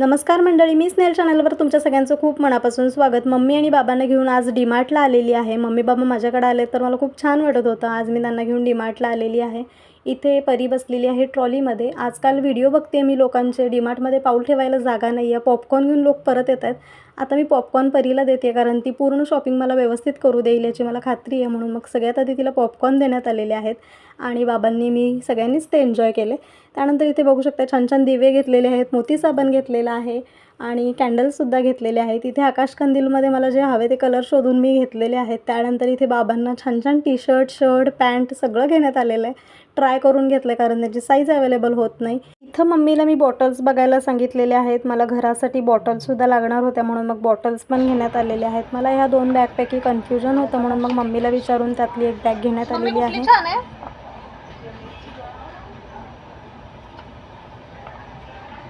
नमस्कार मंडळी मी स्नेल चॅनलवर तुमच्या सगळ्यांचं खूप मनापासून स्वागत. मम्मी आणि बाबांना घेऊन आज डीमार्टला आलेली आहे. मम्मी बाबा माझ्याकडे आले तर मला खूप छान वाटत होतं. आज मी त्यांना घेऊन डीमार्टला आलेली आहे. इथे परी बसलेली आहे ट्रॉलीमध्ये. आजकाल व्हिडिओ बघते मी लोकांचे. डीमार्टमध्ये पाऊल ठेवायला जागा नाही आहे पॉपकॉर्न घेऊन लोक परत येत आहेत आता मी पॉपकॉर्न परीला देते कारण ती पूर्ण शॉपिंग मला व्यवस्थित करू देईल याची मला खात्री आहे म्हणून मग सगळ्यात आधी तिला पॉपकॉर्न देण्यात आलेले आहेत आणि बाबांनी मी सगळ्यांनीच ते एन्जॉय केले. त्यानंतर इथे बघू शकता छान छान दिवे घेतलेले आहेत मोती साबण घेतलेला आहे आणि कॅन्डल्ससुद्धा घेतलेले आहेत. इथे आकाशकंदीलमध्ये मला जे हवे ते कलर शोधून मी घेतलेले आहेत. त्यानंतर इथे बाबांना छान छान टी शर्ट शर्ट पॅन्ट सगळं घेण्यात आलेलं आहे. ट्राय करून घेतलं आहे कारण त्याची साईज अवेलेबल होत नाही. इथं मम्मीला मी बॉटल्स बघायला सांगितलेले आहेत. मला घरासाठी बॉटल्ससुद्धा लागणार होत्या म्हणून मग बॉटल्स पण घेण्यात आलेले आहेत. मला ह्या दोन बॅगपैकी कन्फ्युजन होतं म्हणून मग मम्मीला विचारून त्यातली एक बॅग घेण्यात आलेली आहे?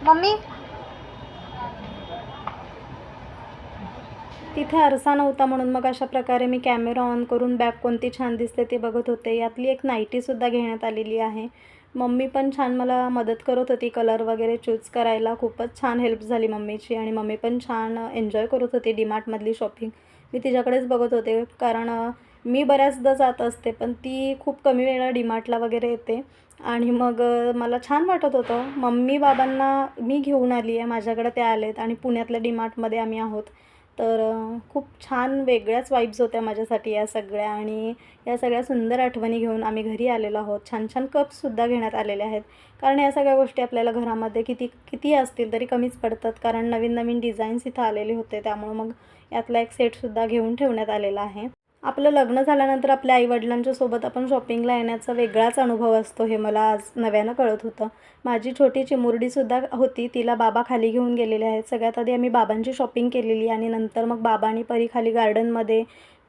मम्मी? तिथे आरसा नव्हता म्हणून मग अशा प्रकारे मी कॅमेरा ऑन करून बॅग कोणती छान दिसते ते बघत होते. यातली एक नाईटीसुद्धा घेण्यात आलेली आहे. मम्मी पण छान मला मदत करत होती कलर वगैरे चूज करायला. खूपच छान हेल्प झाली मम्मीची आणि मम्मी पण छान एन्जॉय करत होती डीमार्टमधली शॉपिंग मी तिच्याकडेच बघत होते कारण मी बऱ्याचदा जात असते पण ती खूप कमी वेळा डीमार्टला वगैरे येते. आणि मग मला छान वाटत होतं. मम्मी बाबांना मी घेऊन आली आहे माझ्याकडे ते आलेत आणि पुण्यातल्या डीमार्टमध्ये आम्ही आहोत. तर खूप छान वेगळ्याच वाईब्स होत्या माझ्यासाठी या सगळ्या आणि या सगळ्या सुंदर आठवणी घेऊन आम्ही घरी आलेलो आहोत. छान छान कप्ससुद्धा घेण्यात आलेले आहेत. कारण या सगळ्या गोष्टी आपल्याला घरामध्ये किती किती असतील तरी कमीच पडतात. कारण नवीन नवीन डिझाईन्स इथं आलेले होते. त्यामुळं मग यातला एक सेटसुद्धा घेऊन ठेवण्यात आलेला आहे. आपलं लग्न झाल्यानंतर आपल्या आईवडिलांच्या सोबत आपण शॉपिंगला येण्याचा वेगळाच अनुभव असतो हे मला आज नव्यानं कळत होतं. माझी छोटी चिमुरडीसुद्धा होती. तिला बाबा खाली घेऊन गेलेले आहेत. सगळ्यात आधी आम्ही बाबांची शॉपिंग केलेली आणि नंतर मग बाबा आणि परी खाली गार्डनमध्ये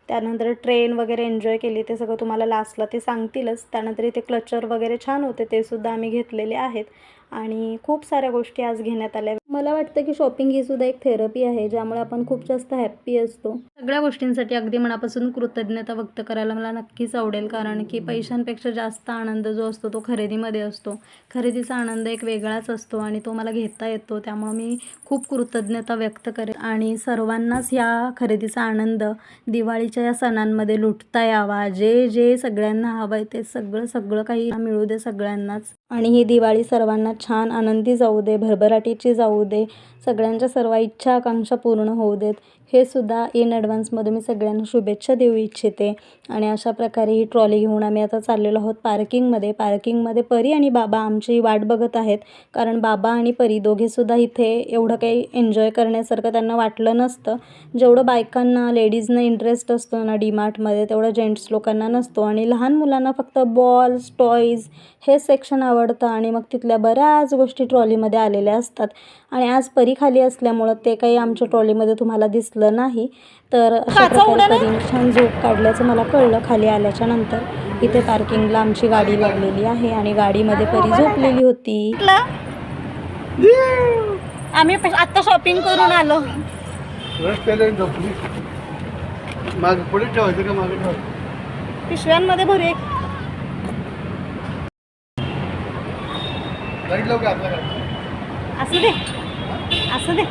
त्यानंतर ट्रेन वगैरे एन्जॉय केली. ते सगळं तुम्हाला लास्टला ते सांगतीलच. त्यानंतर इथे क्लचर वगैरे छान होते. ते सुद्धा आम्ही घेतलेले आहेत. आणि खूप साऱ्या गोष्टी आज घेण्यात आल्या. मला वाटतं की शॉपिंग ही सुद्धा एक थेरपी आहे ज्यामुळे आपण खूप जास्त हॅप्पी असतो. सगळ्या गोष्टींसाठी अगदी मनापासून कृतज्ञता व्यक्त करायला मला नक्कीच आवडेल कारण की पैशांपेक्षा जास्त आनंद जो असतो तो खरेदीमध्ये असतो. खरेदीचा आनंद एक वेगळाच असतो आणि तो मला घेता येतो त्यामुळे मी खूप कृतज्ञता व्यक्त करेन. आणि सर्वांनाच ह्या खरेदीचा आनंद दिवाळीच्या या सणांमध्ये लुटता यावा. जे जे सगळ्यांना हवं आहे ते सगळं सगळं काही मिळू दे सगळ्यांनाच. आणि ही दिवाळी सर्वांना छान आनंदी जाऊ दे भरभराटीची जाऊ दे सगळ्यांच्या सर्व इच्छा आकांक्षा पूर्ण होऊ देत. हे सुद्धा इन ॲडव्हान्समध्ये मी सगळ्यांना शुभेच्छा देऊ इच्छिते. आणि अशा प्रकारे ही ट्रॉली घेऊन आम्ही आता चाललेलो आहोत पार्किंगमध्ये पार्किंगमध्ये परी आणि बाबा आमची वाट बघत आहेत. कारण बाबा आणि परी दोघेसुद्धा इथे एवढं काही एन्जॉय करण्यासारखं त्यांना वाटलं नसतं. जेवढं बायकांना लेडीजना इंटरेस्ट असतो ना डीमार्टमध्ये तेवढं जेंट्स लोकांना नसतो. आणि लहान मुलांना फक्त बॉल्स टॉईज हे सेक्शन आवड आवडतं आणि मग तिथल्या बऱ्याच गोष्टी ट्रॉलीमध्ये आलेल्या असतात. आणि आज परी खाली असल्यामुळं ते काही आमच्या ट्रॉलीमध्ये तुम्हाला दिसलं नाही. तर अशा प्रकारे परीने छान झोप काढल्याचं मला कळलं खाली आल्याच्यानंतर. इथे पार्किंगला आमची गाडी लागलेली आहे आणि गाडीमध्ये परी झोपलेली होती. आम्ही आता शॉपिंग करून आलो. रस्त्याला झोपली. मागे पुढे ठेवायचं का मागे ठेवायचं? पिशव्यांमध्ये भरू एक. असू दे. असू दे.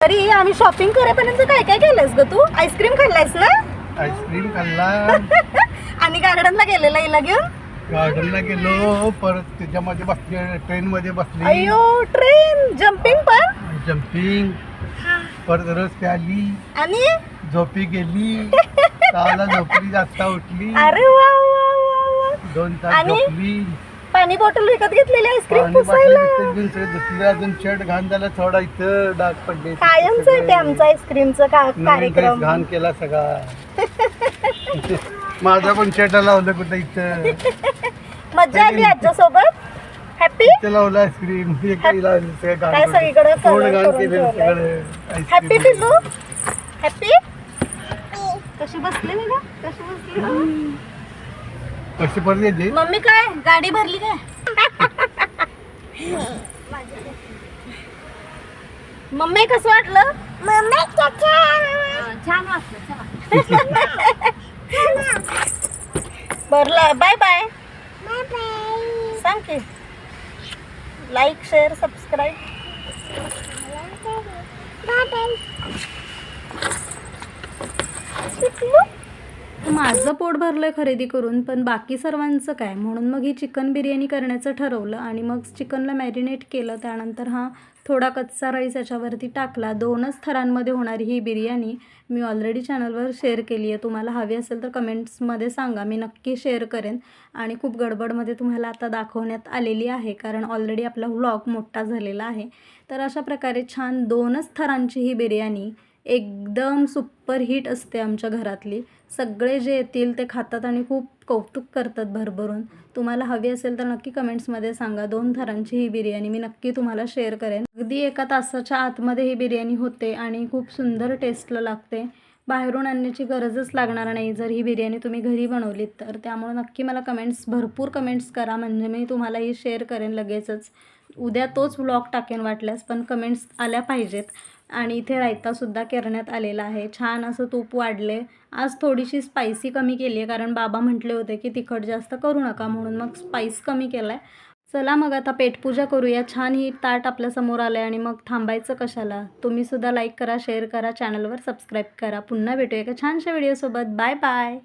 तरी आम्ही शॉपिंग करेपर्यंत काय काय केलंस ग तू? आईस्क्रीम खाल्लायस ना? आईस्क्रीम खाल्ला. आणि गार्डनला गेलेला हिला घेऊन? गार्डनला गेलो परत त्याच्यामध्ये बसले ट्रेनमध्ये बसली. अयो ट्रेन जम्पिंग पण? जम्पिंग परत रस्ते आली आणि? झोपी गेली. सहाला झोपली जास्त उठली. अरे वा वा वा वा. दोन तास आणि? झोपली. पाणी बॉटल विकत घेतलेली आईस्क्रीम पाणी बाटली पुसायला. धुतलं अजून शर्ट घाण झाला थोडा इथं डाग पडले. कायमच आहे ते आमचा आईस्क्रीमचा का नवीन ड्रेस कार्यक्रम. घाण केला सगळा. माझा पण शर्ट लावलं कुठं इथं. मज्जा आली आजच्यासोबत. हॅपी इथं लावलं आईस्क्रीम हे काही लावलं सगळं काय. सगळीकडे करून ठेवलंय. हॅपी कशी बसली मी का कशी बसली? कशी मम्मी काय? गाडी भरली काय? मम्मी कसं वाटलं? मम्मी छान. वाटलं भरलं. Bye bye. सांग की. लाईक शेअर सबस्क्राईब माझं पोट भरलं आहे खरेदी करून पण बाकी सर्वांचं काय? म्हणून मग ही चिकन बिर्याणी करण्याचं ठरवलं आणि मग चिकनला मॅरिनेट केलं. त्यानंतर हा थोडा कच्चा राईस याच्यावरती टाकला. दोनच थरांमध्ये होणारी ही बिर्याणी मी ऑलरेडी चॅनलवर शेअर केली आहे. तुम्हाला हवी असेल तर कमेंट्समध्ये सांगा. मी नक्की शेअर करेन आणि खूप गडबडमध्ये तुम्हाला आता दाखवण्यात आलेली आहे कारण ऑलरेडी आपला व्लॉग मोठा झालेला आहे. तर अशा प्रकारे छान दोनच थरांची ही बिर्याणी एकदम सुपर हिट असते आमच्या घरातली. सगळे जे येतील ते खातात आणि खूप कौतुक करतात भरभरून. तुम्हाला हवी असेल तर नक्की कमेंट्समध्ये सांगा. दोन थरांची ही बिर्याणी मी नक्की तुम्हाला शेअर करेन. अगदी एका तासाच्या आतमध्ये ही बिर्याणी होते आणि खूप सुंदर टेस्टला लागते. बाहेरून आणण्याची गरजच लागणार नाही. जर ही बिर्याणी तुम्ही घरी बनवलीत तर त्यामुळे नक्की मला कमेंट्स भरपूर कमेंट्स करा. म्हणजे मी तुम्हाला ही शेअर करेन लगेचच. उद्या तोच व्लॉग टाकेन वाटल्यास पण कमेंट्स आल्या पाहिजेत. आणि इथे रायतासुद्धा करण्यात आलेला आहे. छान असं तूप वाढले. आज थोडीशी स्पायसी कमी केली आहे कारण बाबा म्हटले होते की तिखट जास्त करू नका म्हणून मग स्पाईस कमी केला आहे चला मग आता पेटपूजा करूया. छान ही ताट आपल्यासमोर आलं आहे आणि मग थांबायचं कशाला? तुम्हीसुद्धा लाईक करा शेअर करा चॅनलवर सबस्क्राईब करा. पुन्हा भेटूया एका छानशा व्हिडिओसोबत बाय बाय